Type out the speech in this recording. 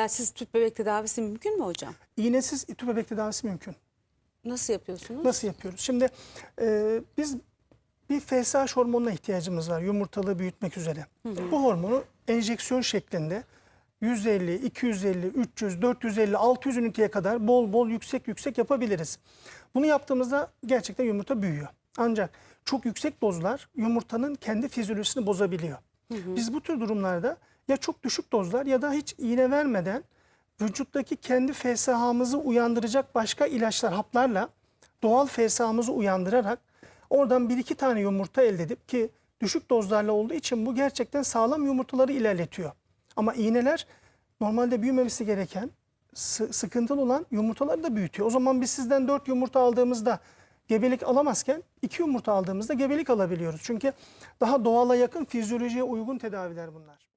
iğnesiz tüp bebek tedavisi mümkün mü hocam? İğnesiz tüp bebek tedavisi mümkün. Nasıl yapıyorsunuz? Nasıl yapıyoruz? Şimdi e, biz bir FSH hormonuna ihtiyacımız var yumurtalığı büyütmek üzere. Bu hormonu enjeksiyon şeklinde 150, 250, 300, 450, 600 üniteye kadar bol bol yüksek yüksek yapabiliriz. Bunu yaptığımızda gerçekten yumurta büyüyor. Ancak çok yüksek dozlar yumurtanın kendi fizyolojisini bozabiliyor. Biz bu tür durumlarda ya çok düşük dozlar ya da hiç iğne vermeden vücuttaki kendi FSH'mızı uyandıracak başka ilaçlar, haplarla doğal FSH'mızı uyandırarak oradan bir iki tane yumurta elde edip ki düşük dozlarla olduğu için bu gerçekten sağlam yumurtaları ilerletiyor. Ama iğneler normalde büyümemesi gereken sı- sıkıntılı olan yumurtaları da büyütüyor. O zaman biz sizden 4 yumurta aldığımızda gebelik alamazken 2 yumurta aldığımızda gebelik alabiliyoruz. Çünkü daha doğala yakın fizyolojiye uygun tedaviler bunlar.